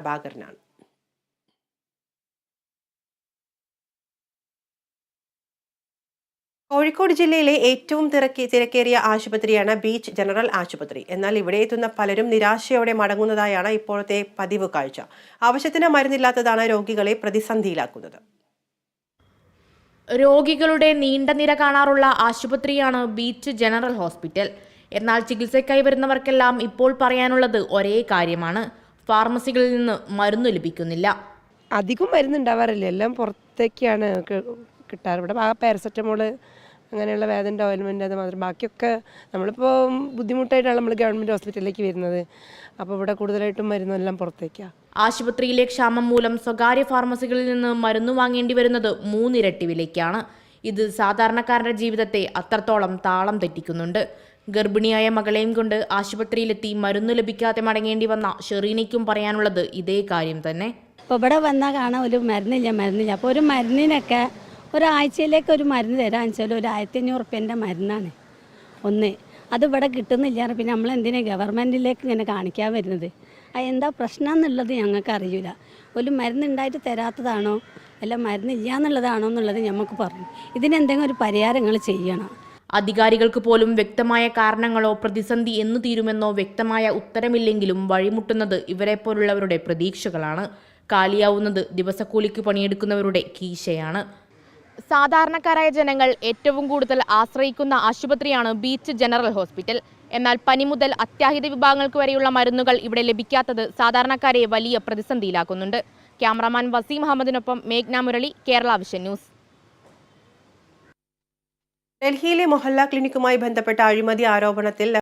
പ്രഭാകരനാണ്. കോഴിക്കോട് ജില്ലയിലെ ഏറ്റവും തിരക്കി തിരക്കേറിയ ആശുപത്രിയാണ് ബീച്ച് ജനറൽ ആശുപത്രി. എന്നാൽ ഇവിടെ എത്തുന്ന പലരും നിരാശയോടെ മടങ്ങുന്നതായാണ് ഇപ്പോഴത്തെ പതിവ് കാഴ്ച. ആവശ്യത്തിന് മരുന്നില്ലാത്തതാണ് രോഗികളെ പ്രതിസന്ധിയിലാക്കുന്നത്. രോഗികളുടെ നീണ്ട നിര കാണാറുള്ള ആശുപത്രിയാണ് ബീച്ച് ജനറൽ ഹോസ്പിറ്റൽ. എന്നാൽ ചികിത്സയ്ക്കായി വരുന്നവർക്കെല്ലാം ഇപ്പോൾ പറയാനുള്ളത് ഒരേ കാര്യമാണ്. ഫാർമസികളിൽ നിന്ന് മരുന്ന് ലഭിക്കുന്നില്ല. അധികം മരുന്നുണ്ടാവാറില്ല എല്ലാം പുറത്തേക്കാണ് കിട്ടാറ്. ഇവിടെ പാരസെറ്റമോൾ അങ്ങനെയുള്ള വേദന ഡെവലപ്മെന്റ് അത് മാത്രം. ബാക്കിയൊക്കെ നമ്മളിപ്പോൾ ബുദ്ധിമുട്ടായിട്ടാണ് നമ്മൾ ഗവൺമെന്റ് ഹോസ്പിറ്റലിലേക്ക് വരുന്നത്. അപ്പോൾ ഇവിടെ കൂടുതലായിട്ടും മരുന്നെല്ലാം പുറത്തേക്കാണ് ആശുപത്രിയിലെ ക്ഷാമം മൂലം സ്വകാര്യ ഫാർമസികളിൽ നിന്ന് മരുന്ന് വാങ്ങേണ്ടി വരുന്നത് മൂന്നിരട്ടി വിലയ്ക്കാണ്. ഇത് സാധാരണക്കാരുടെ ജീവിതത്തെ അത്രത്തോളം താളം തെറ്റിക്കുന്നുണ്ട്. ഗർഭിണിയായ മകളെയും കൊണ്ട് ആശുപത്രിയിലെത്തി മരുന്ന് ലഭിക്കാതെ മടങ്ങേണ്ടി വന്ന ഷെറീനയ്ക്കും പറയാനുള്ളത് ഇതേ കാര്യം തന്നെ. അപ്പോൾ ഇവിടെ വന്നാൽ കാണാൻ ഒരു മരുന്നില്ല മരുന്നില്ല. അപ്പോൾ ഒരു മരുന്നിനൊക്കെ ഒരാഴ്ചയിലേക്ക് ഒരു മരുന്ന് തരാൻ വെച്ചാൽ ഒരു ആയിരത്തി അഞ്ഞൂറ് റുപ്യന്റെ മരുന്നാണ് ഒന്ന്. അത് ഇവിടെ കിട്ടുന്നില്ല പിന്നെ നമ്മൾ എന്തിനാണ് ഗവൺമെന്റിലേക്ക് ഇങ്ങനെ കാണിക്കാൻ വരുന്നത്? എന്താ പ്രശ്നം എന്നുള്ളത് ഞങ്ങൾക്ക് അറിയില്ല ഒരു മരുന്നുണ്ടായിട്ട് തരാത്തതാണോ? അല്ല മരുന്നില്ല എന്നുള്ളതാണോ എന്നുള്ളത് ഞമ്മക്ക് പറഞ്ഞു. ഇതിനെന്തെങ്കിലും ഒരു പരിഹാരങ്ങൾ ചെയ്യണം. അധികാരികൾക്ക് പോലും വ്യക്തമായ കാരണങ്ങളോ പ്രതിസന്ധി എന്നു തീരുമെന്നോ വ്യക്തമായ ഉത്തരമില്ലെങ്കിലും വഴിമുട്ടുന്നത് ഇവരെപ്പോലുള്ളവരുടെ പ്രതീക്ഷകളാണ്. കാലിയാവുന്നത് ദിവസക്കൂലിക്ക് പണിയെടുക്കുന്നവരുടെ കീശയാണ്. സാധാരണക്കാരായ ജനങ്ങൾ ഏറ്റവും കൂടുതൽ ആശ്രയിക്കുന്ന ആശുപത്രിയാണ് ബീച്ച് ജനറൽ ഹോസ്പിറ്റൽ. എന്നാൽ പനി മുതൽ അത്യാഹിത വിഭാഗങ്ങൾക്ക് വരെയുള്ള മരുന്നുകൾ ഇവിടെ ലഭിക്കാത്തത് സാധാരണക്കാരെ വലിയ പ്രതിസന്ധിയിലാക്കുന്നുണ്ട്. ക്യാമറാമാൻ വസീം അഹമ്മദിനൊപ്പം മേഘ്ന മുരളി കേരള വിഷൻ ന്യൂസ്. ഡൽഹിയിലെ മൊഹല്ല ക്ലിനിക്കുമായി ബന്ധപ്പെട്ട അഴിമതി ആരോപണത്തിൽ